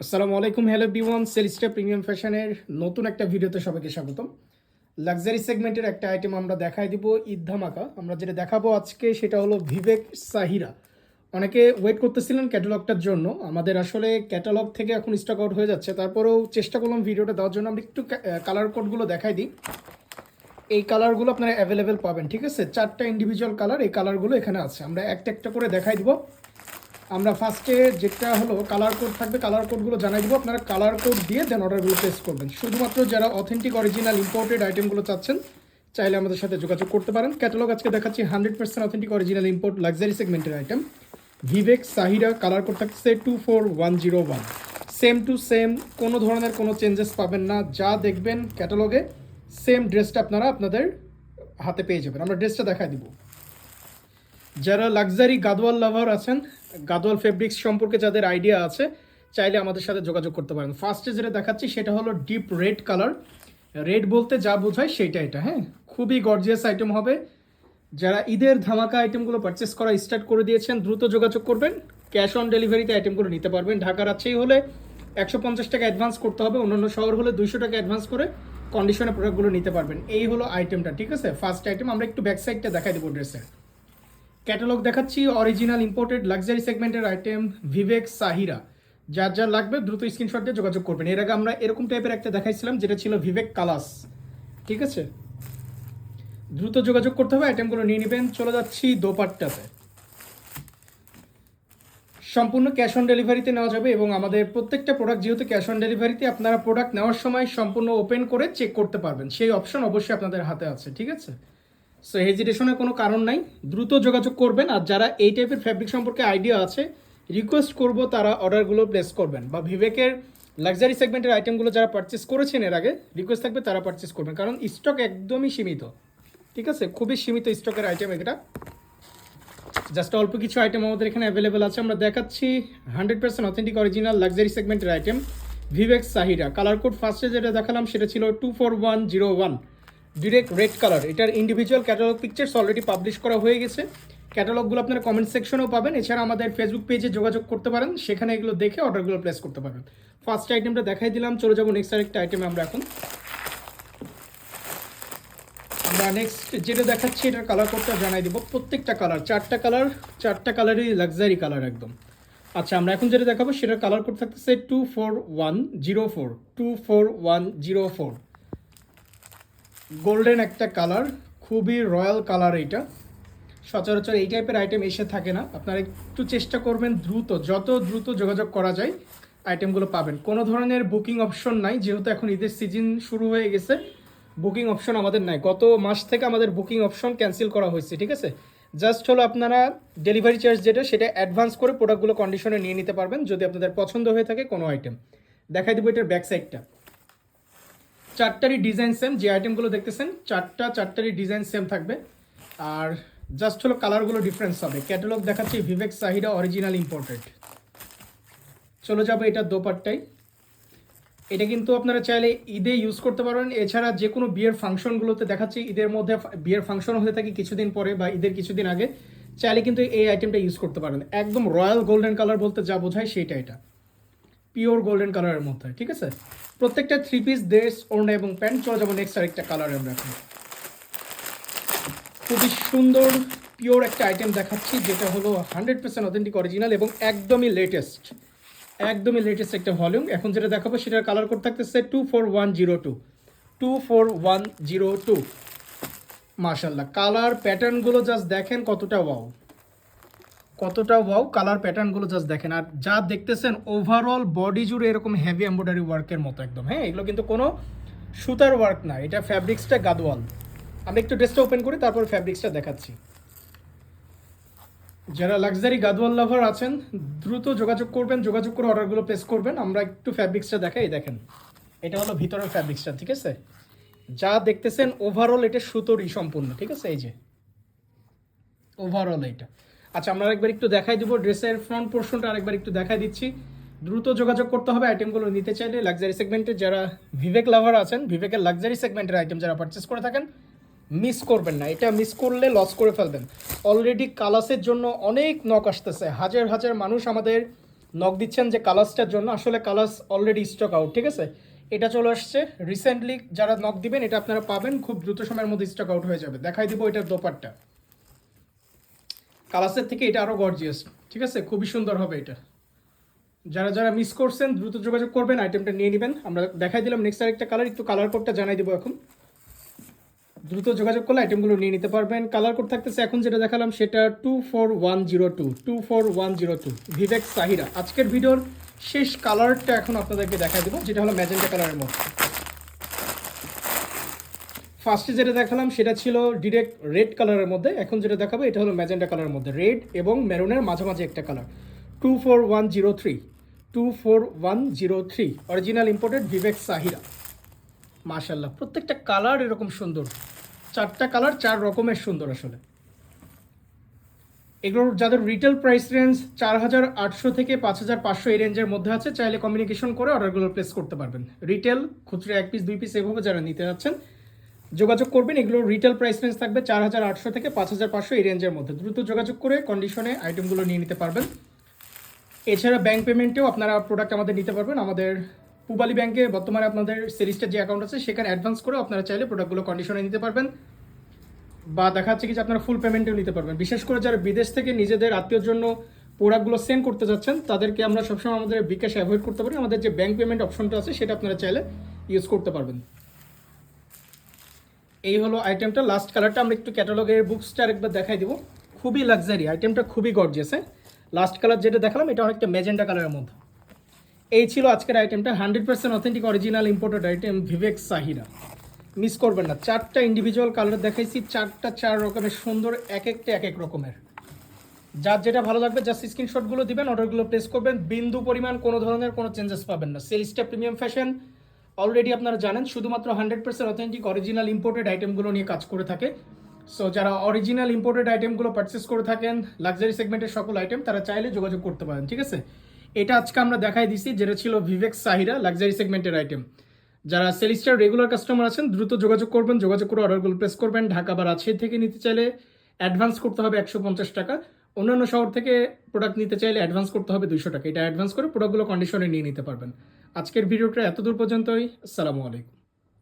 আসসালামু আলাইকুম hello বিওয়ান সেলিস্টা premium ফ্যাশনের নতুন একটা ভিডিওতে সবাইকে স্বাগতম। লাক্সারি সেগমেন্টের একটা আইটেম আমরা দেখাই দিব ঈদ ধামাকা। আমরা যেটা দেখাবো আজকে সেটা হলো ভিবেক সাহিরা অনেকে ওয়েট করতেছিলেন ক্যাটালগটার জন্য। আমাদের আসলে ক্যাটালগ থেকে এখন স্টক আউট হয়ে যাচ্ছে। তারপরেও চেষ্টা করলাম ভিডিওটা দেওয়ার জন্য। আমরা একটু কালার কোডগুলো দেখাই দিই। এই কালারগুলো আপনারা অ্যাভেলেবেল পাবেন, ঠিক আছে? চারটা ইন্ডিভিজুয়াল কালার এই কালারগুলো এখানে আছে। আমরা একটা একটা করে দেখাই দিব। আমরা ফার্স্টে যেটা হলো কালার কোড থাকবে কালার কোডগুলো জানাই দিব। আপনারা কালার কোড দিয়ে দেন অর্ডারগুলো প্লেস করবেন। শুধুমাত্র যারা অথেন্টিক অরিজিনাল ইম্পোর্টেড আইটেমগুলো চাচ্ছেন, চাইলে আমাদের সাথে যোগাযোগ করতে পারেন। ক্যাটালগ আজকে দেখাচ্ছি hundred percent authentic original import luxury সেগমেন্টের item Vivek Sahira colour code থাকছে two four one zero one same two same কোনো ধরনের কোনো চেঞ্জেস পাবেন না। যা দেখবেন ক্যাটালগে সেম ড্রেসটা আপনারা আপনাদের হাতে পেয়ে যাবেন। আমরা ড্রেসটা দেখাই দিব। যারা লাক্সারি গাদওয়াল লাভার আছেন গাদওয়াল ফেব্রিক্স সম্পর্কে যাদের আইডিয়া আছে, চাইলে আমাদের সাথে যোগাযোগ করতে পারেন। ফার্স্টে যেটা দেখাচ্ছি, সেটা হলো ডিপ রেড কালার রেড বলতে যা বোঝায় সেইটা এটা হ্যাঁ? খুবই গর্জিয়াস আইটেম হবে। যারা ঈদের ধামাকা আইটেমগুলো পারচেস করা স্টার্ট করে দিয়েছেন, দ্রুত যোগাযোগ করবেন। ক্যাশ অন ডেলিভারিতে আইটেমগুলো নিতে পারবেন। ঢাকার আছেই হলে একশো পঞ্চাশ টাকা অ্যাডভান্স করতে হবে। অন্যান্য শহর হলে দুইশো টাকা অ্যাডভান্স করে কন্ডিশনে প্রোডাক্টগুলো নিতে পারবেন। এই হলো আইটেমটা ঠিক আছে? ফার্স্ট আইটেম আমরা একটু ব্যাক সাইডটা দেখাই দেবো ড্রেসের ক্যাটালগ দেখাচ্ছি অরিজিনাল ইম্পোর্টেড লাক্সারি সেগমেন্টের আইটেম ভিভেক সাহিরা যার যার লাগবে দ্রুত স্ক্রিনশট দিয়ে যোগাযোগ করবেন। এর আগে আমরা এরকম টাইপের একটা দেখাইছিলাম, যেটা ছিল ভিভেক কালাস ঠিক আছে? দ্রুত যোগাযোগ করতে হবে আইটেমগুলো নিয়ে নেবেন। চলে যাচ্ছি দোপাট্টাতে। সম্পূর্ণ ক্যাশ অন ডেলিভারিতে নেওয়া যাবে এবং আমাদের প্রত্যেকটা প্রোডাক্ট যেহেতু ক্যাশ অন ডেলিভারিতে আপনারা প্রোডাক্ট নেওয়ার সময় সম্পূর্ণ ওপেন করে চেক করতে পারবেন। সেই অপশন অবশ্যই আপনাদের হাতে আছে, ঠিক আছে? সো হেজিটেশনের কোনো কারণ নাই। দ্রুত যোগাযোগ করবেন আর যারা এই টাইপের ফ্যাব্রিক সম্পর্কে আইডিয়া আছে রিকোয়েস্ট করব তারা অর্ডারগুলো প্লেস করবেন বা ভিভেকের লাক্সারি সেগমেন্টের আইটেমগুলো যারা পারচেস করেছেন এর আগে রিকোয়েস্ট থাকবে তারা পারচেস করবেন। কারণ স্টক একদমই সীমিত। ঠিক আছে? খুবই সীমিত স্টকের আইটেম এটা জাস্ট অল্প কিছু আইটেম আমাদের এখানে অ্যাভেলেবেল আছে। আমরা দেখাচ্ছি hundred percent authentic original luxury সেগমেন্টের item Vivek's Sahira colour code ফার্স্টে যেটা দেখালাম সেটা ছিল two four one zero one direct red colour এটার individual catalogue pictures already publish করা হয়ে গেছে। ক্যাটালগুলো আপনারা কমেন্ট সেকশনেও পাবেন। এছাড়া আমাদের ফেসবুক পেজে যোগাযোগ করতে পারেন। সেখানে এগুলো দেখে অর্ডারগুলো প্লেস করতে পারবেন। ফার্স্ট আইটেমটা দেখাই দিলাম। চলে যাব নেক্সট আরেকটা আইটেমে আমরা এখন। আমরা নেক্সট যেটা দেখাচ্ছি, এটার কালার কোডটা জানাই দিব। প্রত্যেকটা কালার চারটা কালার চারটা কালারই লাক্সারি কালার একদম। আচ্ছা আমরা এখন যেটা দেখাবো, সেটার কালার কোড থাকতেছে two four one zero four two four one zero four golden একটা কালার খুবই রয়্যাল কালার এইটা। সচরাচর এই টাইপের আইটেম এসে থাকে না। আপনারা একটু চেষ্টা করবেন দ্রুত, যত দ্রুত যোগাযোগ করা যায় আইটেমগুলো পাবেন। কোনো ধরনের বুকিং অপশন নাই, যেহেতু এখন ঈদের সিজন শুরু হয়ে গেছে বুকিং অপশন আমাদের নাই। গত মাস থেকে আমাদের বুকিং অপশন ক্যান্সেল করা হয়েছে, ঠিক আছে? জাস্ট হলো আপনারা ডেলিভারি চার্জ যেটা, সেটা অ্যাডভান্স করে প্রোডাক্টগুলো কন্ডিশনে নিয়ে নিতে পারবেন, যদি আপনাদের পছন্দ হয়ে থাকে কোনো আইটেম দেখাই দেবো এটার ব্যাক সাইডটা চারটারই ডিজাইন সেম যে আইটেমগুলো দেখতেছেন, চারটা, চারটারই ডিজাইন সেম থাকবে। আর জাস্ট হলো কালারগুলো ডিফারেন্স হবে। ক্যাটালগ দেখাচ্ছি ভিভেক সাহিরা অরিজিনাল ইম্পোর্টেড চলে যাব এটা দোপাট্টাই এটা কিন্তু আপনারা চাইলে ঈদে ইউজ করতে পারবেন এছাড়া যে কোনো বিয়ের ফাংশনগুলোতে দেখাচ্ছি, ঈদের মধ্যে বিয়ের ফাংশন হতে থাকে কিছুদিন পরে বা ঈদের কিছুদিন আগে। চাইলে কিন্তু এই আইটেমটা ইউজ করতে পারেন। একদম রয়্যাল গোল্ডেন কালার বলতে যা বোঝায় সেইটা এটা। পিওর গোল্ডেন কালারের মধ্যে, ঠিক আছে? প্রত্যেকটা থ্রি পিস ড্রেস ওড়না এবং প্যান্ট চলে যাব নেক্সট আরেকটা কালার আমরা এখন। খুবই সুন্দর পিওর একটা আইটেম দেখাচ্ছি, যেটা হলো হান্ড্রেড পার্সেন্ট অথেন্টিক অরিজিনাল এবং একদমই লেটেস্ট একদমই লেটেস্ট একটা ভলিউম এখন যেটা দেখাবো সেটার কালার কোড থাকতেছে two four one zero two two four one zero two মার্শাল্লাহ কালার প্যাটার্নগুলো জাস্ট দেখেন কতটা ওয়াও কতটা ওয়াও কালার প্যাটার্নগুলো জাস্ট দেখেন। আর যা দেখতেছেন ওভারঅল বডি জুড়ে এরকম হেভি এম্ব্রয়ডারি ওয়ার্কের মতো একদম। হ্যাঁ এগুলো কিন্তু কোনো সুতার ওয়ার্ক না, এটা ফ্যাব্রিক্সটা গাদওয়াল। আমি একটু ড্রেসটা ওপেন করি, তারপর ফ্যাব্রিক্সটা দেখাচ্ছি। যারা লাক্সারি গাদওয়াল লাভার আছেন, দ্রুত যোগাযোগ করবেন, যোগাযোগ করে অর্ডারগুলো প্লেস করবেন। আমরা একটু ফ্যাব্রিক্সটা দেখাই দেখেন। এটা হলো ভিতরের ফ্যাব্রিক্সটা ঠিক আছে? যা দেখতেছেন ওভারঅল এটা সুতোরই সম্পূর্ণ, ঠিক আছে? এই যে ওভারঅল এটা আচ্ছা আমরা একবার একটু দেখাই দিব ড্রেসের ফ্রন্ট পোর্শনটা আরেকবার একটু দেখাই দিচ্ছি। দ্রুত যোগাযোগ করতে হবে আইটেমগুলো নিতে চাইলে। লাক্সারি সেগমেন্টের যারা ভিভেক লাভার আছেন ভিভেকের লাক্সারি সেগমেন্টের আইটেম যারা পারচেস করে থাকেন মিস করবেন না। এটা মিস করলে লস করে ফেলবেন। অলরেডি কালাসের জন্য অনেক নক আসতেছে। হাজার হাজার মানুষ আমাদের নক দিচ্ছেন যে কালার্সটার জন্য। আসলে কালার্স অলরেডি স্টক আউট ঠিক আছে? এটা চলে আসছে। রিসেন্টলি যারা নক দিবেন, এটা আপনারা পাবেন। খুব দ্রুত সময়ের মধ্যে স্টক আউট হয়ে যাবে। দেখাই দিব এটার দোপারটা কালার্সের থেকে এটা আরও গর্জিয়াস ঠিক আছে? খুবই সুন্দর হবে এটা। যারা যারা মিস করছেন, দ্রুত যোগাযোগ করবেন আইটেমটা নিয়ে নেবেন। আমরা দেখাই দিলাম নেক্সট আরেকটা কালার একটু কালার কোডটা জানাই দেবো এখন। দ্রুত যোগাযোগ করলে আইটেমগুলো নিয়ে নিতে পারবেন। কালার কোড থাকতেছে, এখন যেটা দেখালাম, সেটা two four one zero two two four one zero two Vivek Sahira আজকের ভিডিওর শেষ কালারটা এখন আপনাদেরকে দেখাই দেবো, যেটা হলো ম্যাজেন্টা কালারের মধ্যে। ফার্স্টে যেটা দেখালাম, সেটা ছিল ডিরেক্ট রেড কালারের মধ্যে। এখন যেটা দেখাবো, এটা হলো ম্যাজেন্টা কালারের মধ্যে। রেড এবং মেরুনের মাঝামাঝি একটা colour two four one zero three two four one zero three original imported Vivek Sahira মাশাল্লাহ প্রত্যেকটা কালার এরকম সুন্দর। চারটা কালার চার রকমের সুন্দর আসলে। এগুলোর যাদের রিটেল প্রাইস রেঞ্জ চার হাজার আটশো থেকে পাঁচ হাজার পাঁচশো এই রেঞ্জের মধ্যে আছে, চাইলে কমিউনিকেশন করে অর্ডারগুলো প্লেস করতে পারবেন। রিটেল খুচরো এক পিস দুই পিস এভাবে যারা নিতে যাচ্ছেন যোগাযোগ করবেন। এগুলোর রিটেল প্রাইস রেঞ্জ থাকবে চার হাজার আটশো থেকে পাঁচ হাজার পাঁচশো এই রেঞ্জের মধ্যে। দ্রুত যোগাযোগ করে কন্ডিশনে আইটেমগুলো নিয়ে নিতে পারবেন। এছাড়া ব্যাংক পেমেন্টেও আপনারা প্রোডাক্ট আমাদের নিতে পারবেন। আমাদের পুবালি ব্যাংকে বর্তমানে আপনাদের সিরিজটার যে অ্যাকাউন্ট আছে, সেখানে অ্যাডভান্স করে আপনারা চাইলে প্রোডাক্টগুলো কন্ডিশনে নিতে পারবেন। বা দেখা যাচ্ছে কি যে আপনারা ফুল পেমেন্টেও নিতে পারবেন। বিশেষ করে যারা বিদেশ থেকে নিজেদের আত্মীয়র জন্য প্রোডাক্টগুলো সেন্ড করতে যাচ্ছেন, তাদেরকে আমরা সবসময় আমাদের বিকাশ অ্যাভয়েড করতে পারি। আমাদের যে ব্যাংক পেমেন্ট অপশনটা আছে, সেটা আপনারা চাইলে ইউজ করতে পারবেন। এই হলো আইটেমটা লাস্ট কালারটা আমরা একটু ক্যাটালগের বুকসটা আরেকবার দেখাই দিব। খুবই লাক্সারি আইটেমটা খুবই গর্জিয়াস হ্যাঁ লাস্ট কালার যেটা দেখালাম, এটা অনেকটা মেজেন্ডা কালারের মধ্যে। এই ছিল আজকের আইটেমটা hundred percent authentic original imported item Vivek Sahira miss করবেন না। চারটা ইন্ডিভিজুয়াল কালার দেখাইছি, চারটা চার রকমের সুন্দর, এক একটা এক এক রকমের। যার যেটা ভালো লাগবে জাস্ট স্ক্রিনশটগুলো দিবেন অর্ডারগুলো প্লেস করবেন। বিন্দু পরিমাণ কোনো ধরনের কোনো চেঞ্জেস পাবেন না। সেলসটা প্রিমিয়াম ফ্যাশন অলরেডি আপনারা জানেন, শুধুমাত্র hundred percent authentic original imported আইটেমগুলো নিয়ে কাজ করে থাকে। সো যারা অরিজিনাল ইম্পোর্টেড আইটেমগুলো পারচেস করে থাকেন লাক্সারি সেগমেন্টের সকল আইটেম তারা চাইলে যোগাযোগ করতে পারেন, ঠিক আছে? এটা আজকে আমরা দেখাই দিছি, যেটা ছিল ভিভেক সাহিরা লাক্সারি সেগমেন্টের আইটেম যারা সেলিস্টার রেগুলার কাস্টমার আছেন, দ্রুত যোগাযোগ করবেন, যোগাযোগ করে অর্ডারগুলো প্লেস করবেন। ঢাকা বা রাজশাহী থেকে নিতে চাইলে অ্যাডভান্স করতে হবে একশো পঞ্চাশ টাকা। অন্যান্য শহর থেকে প্রোডাক্ট নিতে চাইলে অ্যাডভান্স করতে হবে দুইশো টাকা। এটা অ্যাডভান্স করে প্রোডাক্টগুলো কন্ডিশনে নিয়ে নিতে পারবেন। আজকের ভিডিওটা এতদূর পর্যন্তই। আসসালামু আলাইকুম।